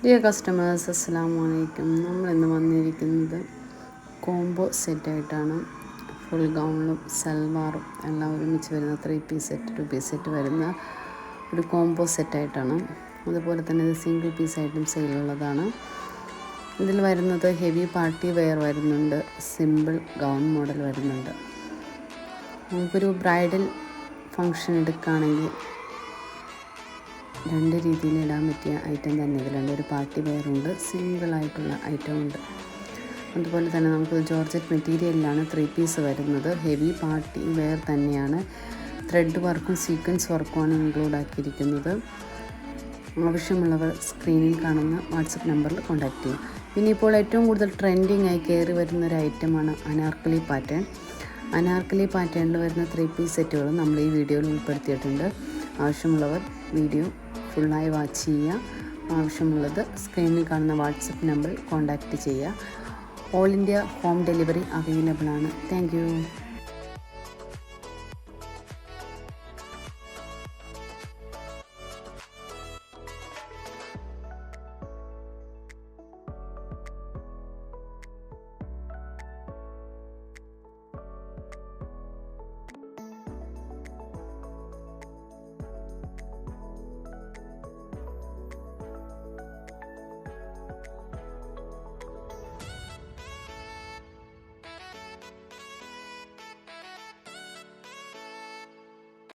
Dear customers അസ്സാം വലൈക്കും നമ്മളിന്ന് വന്നിരിക്കുന്നത് കോംബോ സെറ്റായിട്ടാണ് ഫുൾ ഗൗണും സൽവാറും എല്ലാം ഒരുമിച്ച് വരുന്ന three piece set two piece set വരുന്ന ഒരു കോംബോ സെറ്റായിട്ടാണ് അതുപോലെ തന്നെ ഇത് സിംഗിൾ പീസായിട്ടും സെയിലുള്ളതാണ് ഇതിൽ വരുന്നത് ഹെവി പാർട്ടി വെയർ വരുന്നുണ്ട്. സിമ്പിൾ ഗൗൺ മോഡൽ വരുന്നുണ്ട്. നമുക്കൊരു ബ്രൈഡൽ ഫങ്ഷൻ എടുക്കുകയാണെങ്കിൽ രണ്ട് രീതിയിൽ ഇടാൻ പറ്റിയ ഐറ്റം തന്നെ ഇതിലുണ്ട് ഒരു പാർട്ടി വെയറുണ്ട് സിംഗിളായിട്ടുള്ള ഐറ്റം ഉണ്ട്. അതുപോലെ തന്നെ നമുക്ക് ജോർജറ്റ് മെറ്റീരിയലിലാണ് ത്രീ പീസ് വരുന്നത്. ഹെവി പാർട്ടി വെയർ തന്നെയാണ്. ത്രെഡ് വർക്കും സീക്വൻസ് വർക്കുമാണ് ഇൻക്ലൂഡ് ആക്കിയിരിക്കുന്നത്. ആവശ്യമുള്ളവർ സ്ക്രീനിൽ കാണുന്ന വാട്സപ്പ് നമ്പറിൽ കോൺടാക്റ്റ് ചെയ്യും. പിന്നെ ഇപ്പോൾ ഏറ്റവും കൂടുതൽ ട്രെൻഡിങ് ആയി കയറി വരുന്ന ഒരു ഐറ്റമാണ് അനാർക്കലി പാറ്റേൺ. അനാർക്കലി പാറ്റേണിൽ വരുന്ന ത്രീ പീസ് സെറ്റുകൾ നമ്മൾ ഈ വീഡിയോയിൽ ഉൾപ്പെടുത്തിയിട്ടുണ്ട്. ആവശ്യമുള്ളവർ വീഡിയോ ഫുള്ളായി വാച്ച് ചെയ്യുക. ആവശ്യമുള്ളത് സ്ക്രീനിൽ കാണുന്ന വാട്സപ്പ് നമ്പറിൽ കോൺടാക്റ്റ് ചെയ്യുക. All India home delivery available ആണ്. താങ്ക്